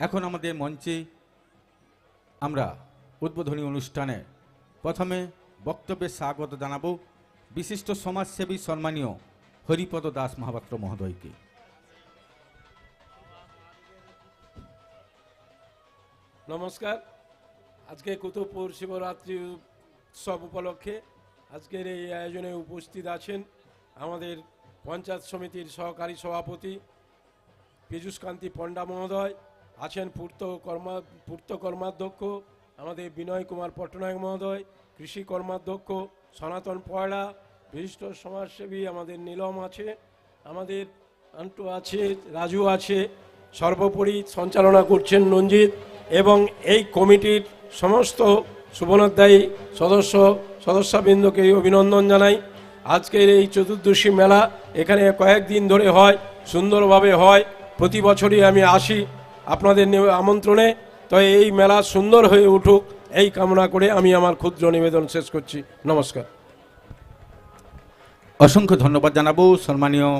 এখন আমাদের মঞ্চে আমরা উদ্বোধনী অনুষ্ঠানে প্রথমে বক্তব্যে স্বাগত জানাব বিশিষ্ট সমাজসেবী সম্মানীয় হরিপদ দাস মহাপাত্র মহোদয়কে। নমস্কার। আজকে কুতুবপুর শিবরাত্রি উৎসব উপলক্ষে আজকের এই আয়োজনে উপস্থিত আছেন আমাদের পঞ্চায়েত সমিতির সহকারী সভাপতি পীযুষকান্তি পণ্ডা মহোদয় আছেন পূর্ত কর্মা, পূর্ত কর্মাধ্যক্ষ, আমাদের বিনয় কুমার পট্টনায়ক মহোদয়, কৃষি কর্মাধ্যক্ষ, সনাতন পয়লা, বিশিষ্ট সমাজসেবী আমাদের নীলম আছে, আমাদের আন্টু আছে, রাজু আছে, সর্বোপরি সঞ্চালনা করছেন রঞ্জিত এবং এই কমিটির সমস্ত সুবর্ণাধ্যায়ী সদস্য, সদস্যবৃন্দকে অভিনন্দন জানাই। আজকের এই চতুর্দশী মেলা এখানে কয়েকদিন ধরে হয়, সুন্দরভাবে হয়। প্রতি বছরই আমি আসি। আপনাদের আমন্ত্রণে। তো এই মেলা সুন্দর হয়ে উঠুক। এই কামনা করে আমি আমার ক্ষুদ্র নিবেদন শেষ করছি। নমস্কার। অসংখ্য ধন্যবাদ জানাব সম্মানীয়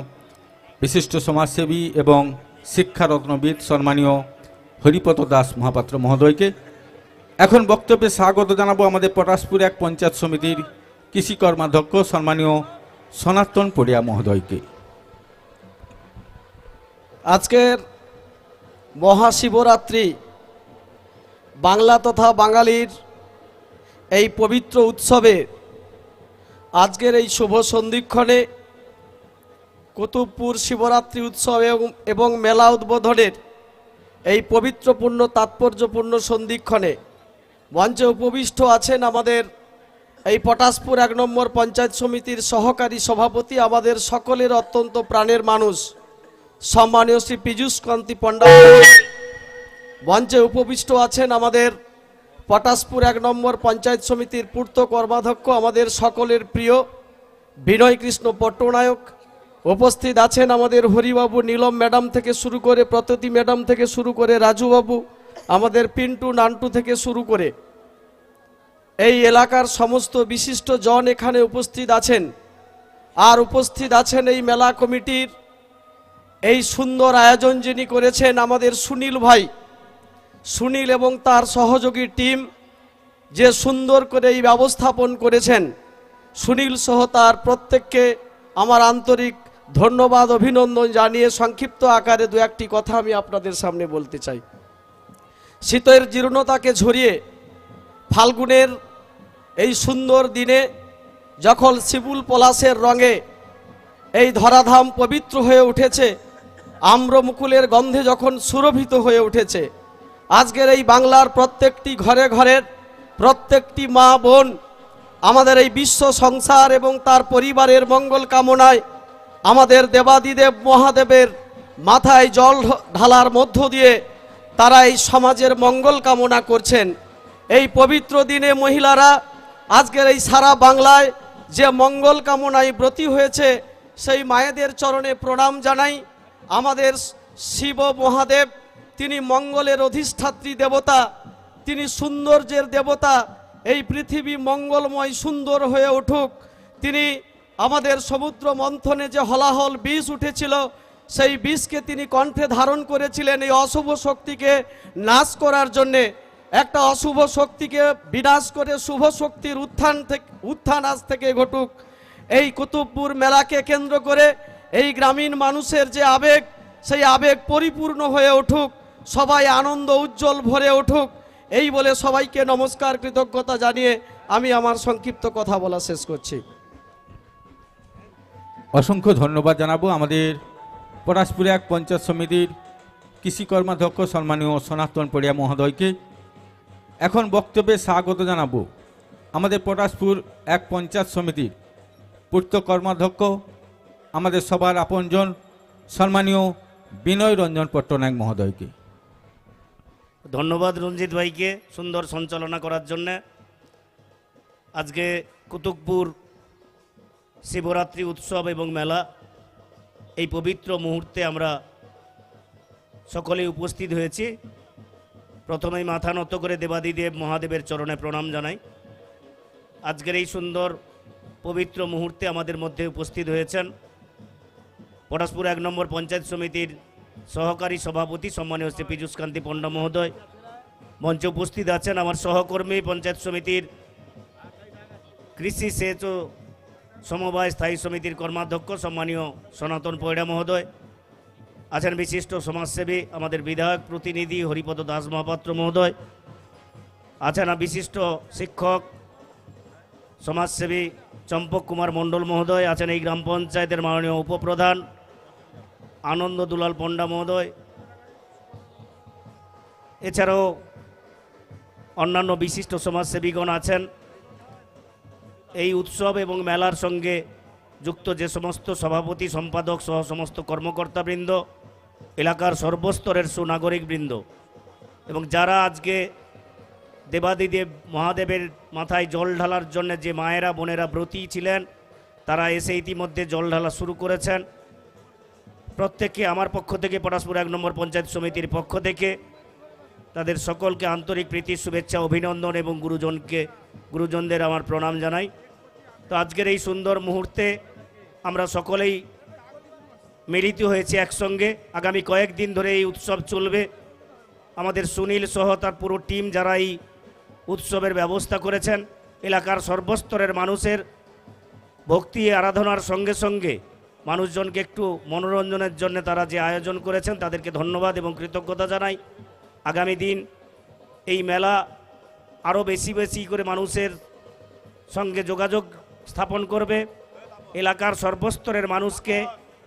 বিশিষ্ট সমাজসেবী এবং শিক্ষারত্নবিদ সম্মানীয় হরিপদ দাস মহাপাত্র মহোদয়কে। এখন বক্তব্যে স্বাগত জানাব আমাদের পটাশপুর এক পঞ্চায়েত সমিতির কৃষি কর্মাধ্যক্ষ সম্মানীয় সনাতন পড়িয়া মহোদয়কে। আজকের মহাশিবরাত্রি। বাংলা তথা বাঙালির এই পবিত্র উৎসবে আজকের এই শুভ সন্ধিক্ষণে কুতুবপুর শিবরাত্রি উৎসব এবং- মেলা উদ্বোধনের এই পবিত্রপূর্ণ, তাৎপর্যপূর্ণ সন্ধিক্ষণে মঞ্চে উপবিষ্ট আছেন আমাদের এই পটাশপুর এক নম্বর পঞ্চায়েত সমিতির সহকারী সভাপতি, আমাদের সকলের অত্যন্ত প্রাণের মানুষ। সম্মানীয় শ্রী পীযুষ কান্তি পণ্ডা, মঞ্চে উপবিষ্ট আছেন আমাদের পটাশপুর এক নম্বর পঞ্চায়েত সমিতির পূর্ত কর্মাধ্যক্ষ, আমাদের সকলের প্রিয় বিনয় কৃষ্ণ পট্টনায়ক। উপস্থিত আছেন আমাদের হরিবাবু নীলম ম্যাডাম থেকে শুরু করে, প্রততি ম্যাডাম থেকে শুরু করে, রাজুবাবু, আমাদের পিন্টু নান্টু থেকে শুরু করে। এই এলাকার সমস্ত বিশিষ্ট জন এখানে উপস্থিত আছেন। আর উপস্থিত আছেন এই মেলা কমিটির এই সুন্দর আয়োজন যিনি করেছেন আমাদের সুনীল ভাই, সুনীল এবং তার সহযোগী টিম যে সুন্দর করে এই ব্যবস্থাপন করেছেন, সুনীল সহ তার প্রত্যেককে আমার আন্তরিক ধন্যবাদ, অভিনন্দন জানিয়ে সংক্ষিপ্ত আকারে দু একটি কথা আমি আপনাদের সামনে বলতে চাই। শীতের জীর্ণতাকে ঝরিয়ে ফাল্গুনের এই সুন্দর দিনে যখন শিবুল পলাশের রঙে এই ধরাধাম পবিত্র হয়ে উঠেছে আম্রমুকুলের গন্ধে যখন সুরভিত হয়ে উঠেছে, আজকের এই বাংলার প্রত্যেকটি ঘরে ঘরের প্রত্যেকটি মা বোন, আমাদের এই বিশ্ব সংসার এবং তার পরিবারের মঙ্গল কামনায় আমাদের দেবাদিদেব মহাদেবের মাথায় জল ঢালার মধ্য দিয়ে তারা এই সমাজের মঙ্গল কামনা করছেন। এই পবিত্র দিনে মহিলারা আজকের এই সারা বাংলায় যে মঙ্গল কামনায় ব্রতী হয়েছে, সেই মায়েদের চরণে প্রণাম জানাই। আমাদের শিব মহাদেব, তিনি মঙ্গলের অধিষ্ঠাত্রী দেবতা, তিনি সৌন্দর্যের দেবতা, এই পৃথিবী মঙ্গলময় সুন্দর হয়ে উঠুক। তিনি আমাদের সমুদ্র মন্থনে যে হলাহল বিষ উঠেছিল, সেই বিষকে তিনি কণ্ঠে ধারণ করেছিলেন এই অশুভ শক্তিকে নাশ করার জন্যে। একটা অশুভ শক্তিকে বিনাশ করে শুভ শক্তির উত্থান থেকে, উত্থান আজ থেকে ঘটুক। এই কুতুবপুর মেলাকে কেন্দ্র করে এই গ্রামীণ মানুষের যে আবেগ, সেই আবেগ পরিপূর্ণ হয়ে উঠুক, সবাই আনন্দ উজ্জ্বল ভরে উঠুক, এই বলে সবাইকে নমস্কার, কৃতজ্ঞতা জানিয়ে আমি আমার সংক্ষিপ্ত কথা বলা শেষ করছি। অসংখ্য ধন্যবাদ জানাব আমাদের পটাশপুর এক পঞ্চায়েত সমিতির কৃষি কর্মাধ্যক্ষ সম্মানীয় সনাতন পড়িয়া মহোদয়কে। এখন বক্তব্যে স্বাগত জানাব। আমাদের পটাশপুর এক পঞ্চায়েত সমিতির পূর্ত কর্মাধ্যক্ষ আমাদের সবার আপনজন সম্মানীয় বিনয় রঞ্জন পট্টনায়ক মহোদয়কে। ধন্যবাদ রঞ্জিত ভাইকে সুন্দর সঞ্চালনা করার জন্য। আজকে কুতুবপুর শিবরাত্রি উৎসব এবং মেলা, এই পবিত্র মুহূর্তে আমরা সকলেই উপস্থিত হয়েছি। প্রথমেই মাথা নত করে দেবাদিদেব মহাদেবের চরণে প্রণাম জানাই। আজকের এই সুন্দর পবিত্র মুহূর্তে আমাদের মধ্যে উপস্থিত হয়েছেন পটাশপুর এক নম্বর পঞ্চায়েত সমিতির সহকারী সভাপতি সম্মানীয় শ্রী পীযুষ কান্তি পণ্ডা মহোদয়। মঞ্চে উপস্থিত আছেন আমার সহকর্মী পঞ্চায়েত সমিতির কৃষি সেচ ও সমবায় স্থায়ী সমিতির কর্মাধ্যক্ষ সম্মানীয় সনাতন পয়ডা মহোদয়। আছেন বিশিষ্ট সমাজসেবী, আমাদের বিধায়ক প্রতিনিধি হরিপদ দাস মহাপাত্র মহোদয়। আছেন বিশিষ্ট শিক্ষক, সমাজসেবী চম্পক কুমার মণ্ডল মহোদয় আছেন এই গ্রাম পঞ্চায়েতের মাননীয় উপপ্রধান আনন্দ দুলাল পণ্ডা মহোদয়। এছাড়াও অন্যান্য বিশিষ্ট সমাজসেবীগণ আছেন। এই উৎসব এবং মেলার সঙ্গে যুক্ত যে সমস্ত সভাপতি, সম্পাদক সহ সমস্ত কর্মকর্তাবৃন্দ, এলাকার সর্বস্তরের সুনাগরিকবৃন্দ এবং যারা আজকে দেবাদিদেব মহাদেবের মাথায় জল ঢালার জন্য যে মায়েরা, বোনেরা ব্রতী ছিলেন, তারা এসে ইতিমধ্যে জল ঢালা শুরু করেছেন। প্রত্যেককে আমার পক্ষ থেকে, পটাশপুর এক নম্বর পঞ্চায়েত সমিতির পক্ষ থেকে তাদের সকলকে আন্তরিক প্রীতি, শুভেচ্ছা, অভিনন্দন এবং গুরুজনকে, গুরুজনদের আমার প্রণাম জানাই। তো আজকের এই সুন্দর মুহূর্তে আমরা সকলেই মিলিত হয়েছে একসঙ্গে। আগামী কয়েকদিন ধরে এই উৎসব চলবে। আমাদের সুনীল সহ তার পুরো টিম যারা এই উৎসবের ব্যবস্থা করেছেন এলাকার সর্বস্তরের মানুষের ভক্তি আরাধনার সঙ্গে সঙ্গে মানুষজনকে একটু মনোরঞ্জনের জন্য তারা যে আয়োজন করেছেন তাদেরকে ধন্যবাদ এবং কৃতজ্ঞতা জানাই। আগামী দিন এই মেলা আরও বেশি বেশি করে মানুষের সঙ্গে যোগাযোগ স্থাপন করবে। এলাকার সর্বস্তরের মানুষকে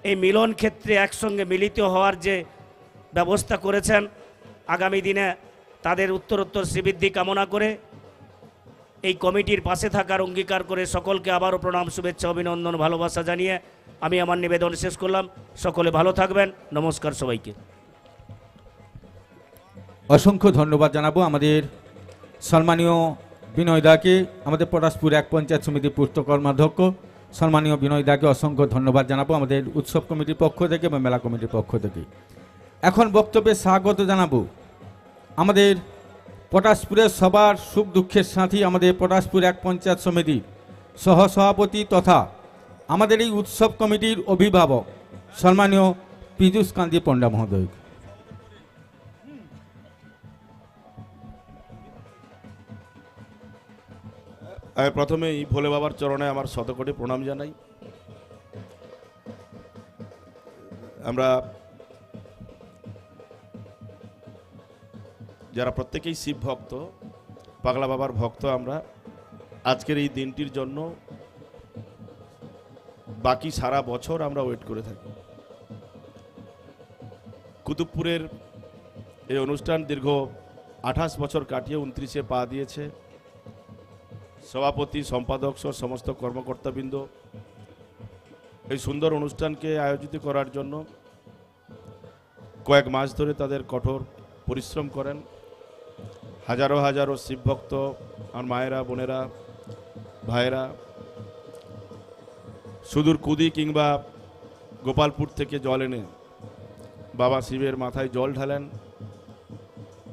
এই মিলন ক্ষেত্রে একসঙ্গে মিলিত হওয়ার যে ব্যবস্থা করেছেন, আগামী দিনে তাদের উত্তরোত্তর শ্রীবৃদ্ধি কামনা করে এই কমিটির পাশে থাকার অঙ্গীকার করে সকলকে আবারও প্রণাম, শুভেচ্ছা, অভিনন্দন, ভালোবাসা জানিয়ে আমি আমার নিবেদন শেষ করলাম। সকলে ভালো থাকবেন। নমস্কার সবাইকে। অসংখ্য ধন্যবাদ জানাব আমাদের সম্মানীয় বিনয় দাকে, আমাদের পটাশপুর এক পঞ্চায়েত সমিতির পূর্ত কর্মাধ্যক্ষ। সম্মানীয় বিনয় দাকে অসংখ্য ধন্যবাদ জানাব আমাদের উৎসব কমিটির পক্ষ থেকে বা মেলা কমিটির পক্ষ থেকে। এখন বক্তব্যে স্বাগত জানাব আমাদের পটাশপুরের সবার সুখ দুঃখের সাথী আমাদের পটাশপুর এক পঞ্চায়েত সমিতির সহসভাপতি তথা আমাদের এই উৎসব কমিটির অভিভাবক সম্মানীয় পীযুষ কান্তি পণ্ডা মহোদয়। আমি প্রথমেই ভোলে বাবার চরণে আমার শতকোটি প্রণাম জানাই। আমরা যারা প্রত্যেকেই শিব ভক্ত, পাগলা বাবার ভক্ত আমরা, আজকের এই দিনটির জন্য বাকি সারা বছর আমরা ওয়েট করে থাকি। কুতুবপুরের এই অনুষ্ঠান দীর্ঘ আঠাশ বছর কাটিয়ে উনত্রিশে পা দিয়েছে। সভাপতি, সম্পাদক সহ সমস্ত কর্মকর্তাবৃন্দ এই সুন্দর অনুষ্ঠানকে আয়োজিত করার জন্য কয়েক মাস ধরে তাদের কঠোর পরিশ্রম করেন। হাজারো হাজারো শিবভক্ত, আমার মায়েরা, বোনেরা, ভাইয়েরা, সুদূর কুদি কিংবা গোপালপুর থেকে জল এনে বাবা শিবের মাথায় জল ঢালেন,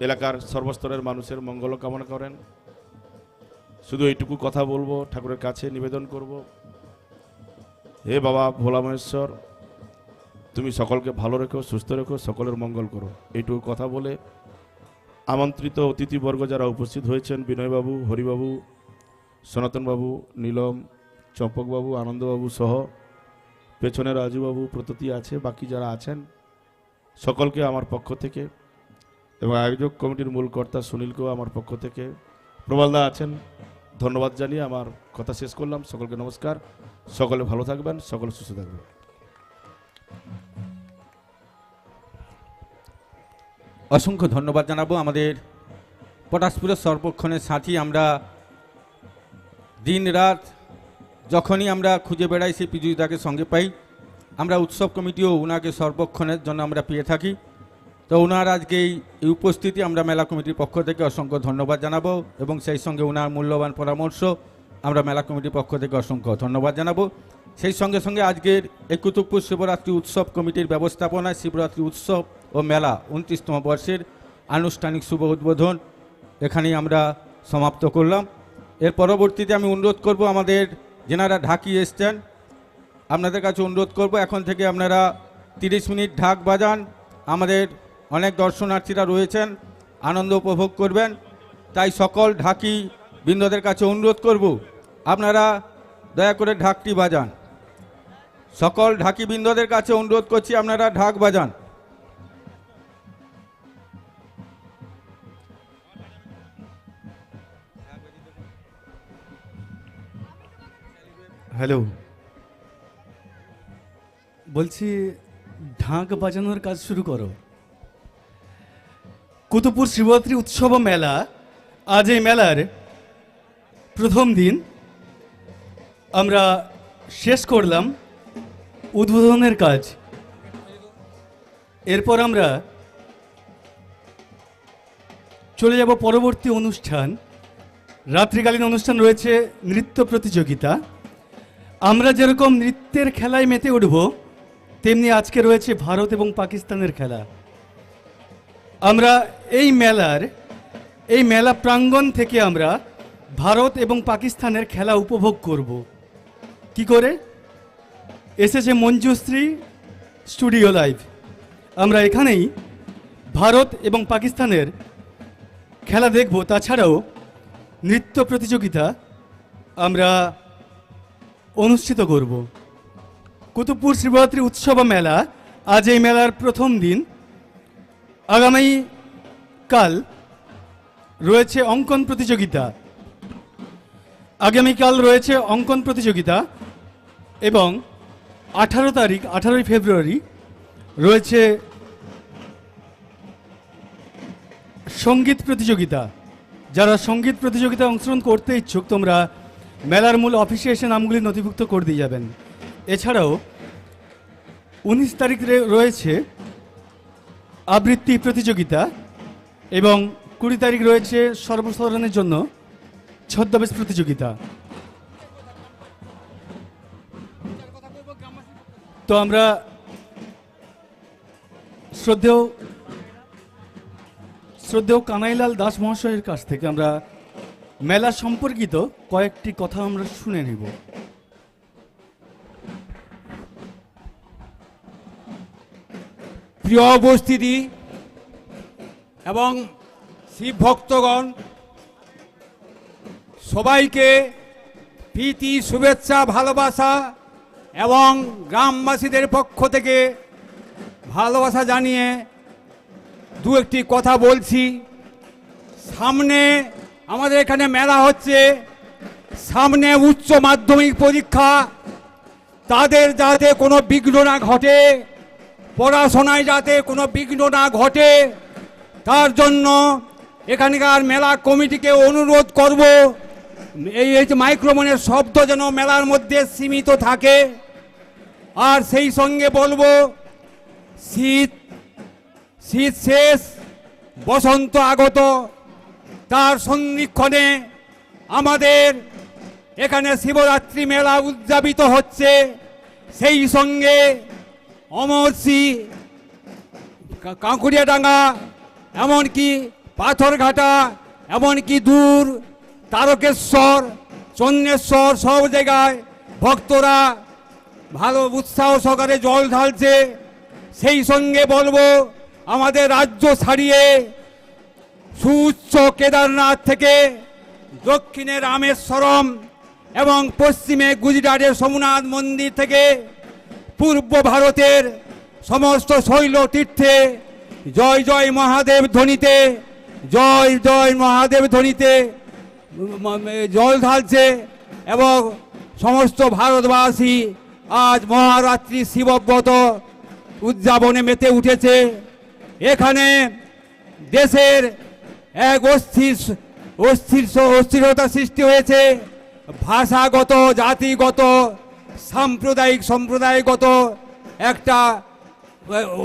এলাকার সর্বস্তরের মানুষের মঙ্গল কামনা করেন। শুধু এইটুকু কথা বলব, ঠাকুরের কাছে নিবেদন করব। হে বাবা ভোলা মহেশ্বর তুমি সকলকে ভালো রেখো, সুস্থ রেখো, সকলের মঙ্গল করো। এইটুকু কথা বলে আমন্ত্রিত অতিথিবর্গ যারা উপস্থিত হয়েছেন, বিনয়বাবু, হরিবাবু, সনাতনবাবু, নীলম, চম্পকবাবু, আনন্দবাবু সহ, পেছনে রাজুবাবু, প্রততি আছে, বাকি যারা আছেন, সকলকে আমার পক্ষ থেকে এবং আয়োজক কমিটির মূল কর্তা সুনীলকেও আমার পক্ষ থেকে প্রবালদা আছেন, ধন্যবাদ জানিয়ে আমার কথা শেষ করলাম। সকলকে নমস্কার। সকলে ভালো থাকবেন, সকলে সুস্থ থাকবেন। অসংখ্য ধন্যবাদ জানাব আমাদের পটাশপুরের সর্বক্ষণের সাথী। আমরা দিন রাত যখনই আমরা খুঁজে বেড়াই, সেই পিজুদাকে সঙ্গে পাই। আমরা উৎসব কমিটিও ওনাকে সর্বক্ষণের জন্য আমরা পেয়ে থাকি। তো ওনার আজকে এই উপস্থিতি আমরা মেলা কমিটির পক্ষ থেকে অসংখ্য ধন্যবাদ জানাব এবং সেই সঙ্গে ওনার মূল্যবান পরামর্শ আমরা মেলা কমিটির পক্ষ থেকে অসংখ্য ধন্যবাদ জানাব। সেই সঙ্গে সঙ্গে আজকের এই কুতুবপুর শিবরাত্রি উৎসব কমিটির ব্যবস্থাপনায় শিবরাত্রি উৎসব ও মেলা উনত্রিশতম বর্ষের আনুষ্ঠানিক শুভ উদ্বোধন এখানেই আমরা সমাপ্ত করলাম। এর পরবর্তীতে আমি অনুরোধ করব আমাদের যেনারা ঢাকি এসছেন, আপনাদের কাছে অনুরোধ করব এখন থেকে আপনারা তিরিশ মিনিট ঢাক বাজান, আমাদের অনেক দর্শনার্থীরা রয়েছেন, আনন্দ উপভোগ করবেন। তাই সকল ঢাকি বৃন্দদের কাছে অনুরোধ করব, আপনারা দয়া করে ঢাকটি বাজান। সকল ঢাকি বৃন্দদের কাছে অনুরোধ করছি আপনারা ঢাক বাজান। হ্যালো। বলছি, ঢাক বাজানোর কাজ শুরু করো। কুতুবপুর শিবরাত্রি উৎসব মেলা, আজ এই মেলার প্রথম দিন। আমরা শেষ করলাম উদ্বোধনের কাজ। এরপর আমরা চলে যাব পরবর্তী অনুষ্ঠান। রাত্রিকালীন অনুষ্ঠান রয়েছে নৃত্য প্রতিযোগিতা। আমরা যেরকম নৃত্যের খেলায় মেতে উঠব, তেমনি আজকে রয়েছে ভারত এবং পাকিস্তানের খেলা। আমরা এই মেলার, এই মেলা প্রাঙ্গণ থেকে আমরা ভারত এবং পাকিস্তানের খেলা উপভোগ করব। কি করে? এসেছে মঞ্জুশ্রী স্টুডিও লাইভ। আমরা এখানেই ভারত এবং পাকিস্তানের খেলা দেখব। তাছাড়াও নৃত্য প্রতিযোগিতা আমরা অনুষ্ঠিত করব। কুতুবপুর শিবরাত্রি উৎসব মেলা আজ এই মেলার প্রথম দিন। আগামী কাল রয়েছে অঙ্কন প্রতিযোগিতা। আগামীকাল রয়েছে অঙ্কন প্রতিযোগিতা এবং আঠারো তারিখ, আঠারোই ফেব্রুয়ারি রয়েছে সংগীত প্রতিযোগিতা। যারা সংগীত প্রতিযোগিতায় অংশগ্রহণ করতে ইচ্ছুক, তোমরা মেলার মূল অফিসে এসে নামগুলি নথিভুক্ত করে দিয়ে যাবেন। এছাড়াও উনিশ তারিখ রয়েছে আবৃত্তি প্রতিযোগিতা এবং কুড়ি তারিখ রয়েছে সর্বসাধারণের জন্য ছদ্মবেশ প্রতিযোগিতা। তো আমরা শ্রদ্ধেয় শ্রদ্ধেয় কানাইলাল দাস মহাশয়ের কাছ থেকে আমরা মেলা সম্পর্কিত কয়েকটি কথা আমরা শুনে নিব। প্রিয় উপস্থিতি এবং শিব ভক্তগণ, সবাইকে প্রীতি, শুভেচ্ছা, ভালোবাসা এবং গ্রামবাসীদের পক্ষ থেকে ভালোবাসা জানিয়ে দু একটি কথা বলছি। সামনে আমাদের এখানে মেলা হচ্ছে। সামনে উচ্চ মাধ্যমিক পরীক্ষা। তাদের যাতে কোনো বিঘ্ন না ঘটে, পড়াশোনায় যাতে কোনো বিঘ্ন না ঘটে, তার জন্য এখানকার মেলা কমিটিকে অনুরোধ করব। এই এই মাইক্রোফোনের শব্দ যেন মেলার মধ্যে সীমিত থাকে। আর সেই সঙ্গে বলব, শীত শীত শেষ, বসন্ত আগত। তার সন্ধিক্ষণে আমাদের এখানে শিবরাত্রি মেলা উদযাপিত হচ্ছে। সেই সঙ্গে অমরসি কাঁকুড়িয়াডাঙ্গা, এমনকি পাথরঘাটা, এমনকি দূর তারকেশ্বর চন্দ্রেশ্বর সব জায়গায় ভক্তরা ভালো উৎসাহ সহকারে জল ঢালছে। সেই সঙ্গে বলব, আমাদের রাজ্য ছাড়িয়ে সুউচ্চ কেদারনাথ থেকে দক্ষিণে রামেশ্বরম এবং পশ্চিমে গুজরাটের সোমনাথ মন্দির থেকে পূর্ব ভারতের সমস্ত শৈল তীর্থে জয় জয় মহাদেব ধ্বনিতে, জয় জয় মহাদেব ধ্বনিতে জল ঢালছে এবং সমস্ত ভারতবাসী আজ মহারাত্রি শিবব্রত উদযাপনে মেতে উঠেছে। এখানে দেশের এক অস্থির অস্থির অস্থিরতা সৃষ্টি হয়েছে। ভাষাগত, জাতিগত, সাম্প্রদায়িক, সম্প্রদায়গত একটা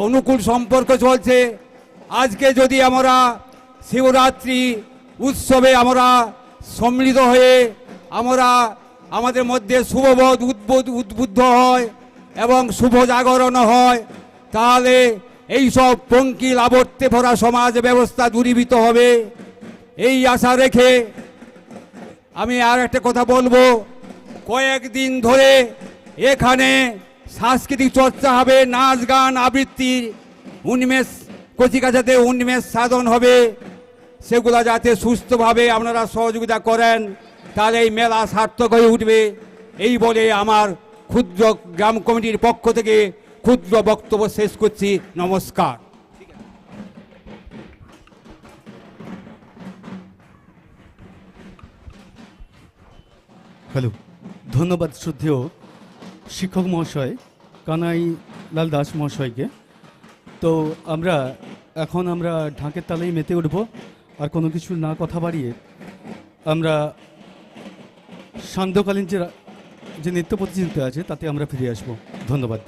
অনুকূল সম্পর্ক চলছে। আজকে যদি আমরা শিবরাত্রি উৎসবে আমরা সম্মিলিত হয়ে আমরা আমাদের মধ্যে শুভবোধ উদ্বুদ্ধ হয় এবং শুভ জাগরণ হয়, তাহলে এই সব পঙ্কিল আবর্তে ভরা সমাজ ব্যবস্থা দূরীভূত হবে। এই আশা রেখে আমি আর একটা কথা বলব। কয়েকদিন ধরে এখানে সাংস্কৃতিক চর্চা হবে, নাচ গান আবৃত্তি উন্মেষ, কচিকাচাতে উন্মেষ সাধন হবে। সেগুলো যাতে সুস্থভাবে আপনারা সহযোগিতা করেন, তাহলে এই মেলা সার্থক হয়ে উঠবে। এই বলে আমার ক্ষুদ্র গ্রাম কমিটির পক্ষ থেকে ক্ষুদ্র বক্তব্য শেষ করছি। নমস্কার। হ্যালো, ধন্যবাদ শ্রদ্ধেয় শিক্ষক মহাশয় কানাই লাল দাস মহাশয়কে। তো আমরা, এখন আমরা ঢাকের তালেই মেতে উঠব, আর কোনো কিছু না কথা বাড়িয়ে আমরা সান্ধ্যকালীন যে যে নৃত্য প্রতিযোগিতা আছে, তাতে আমরা ফিরে আসব। ধন্যবাদ।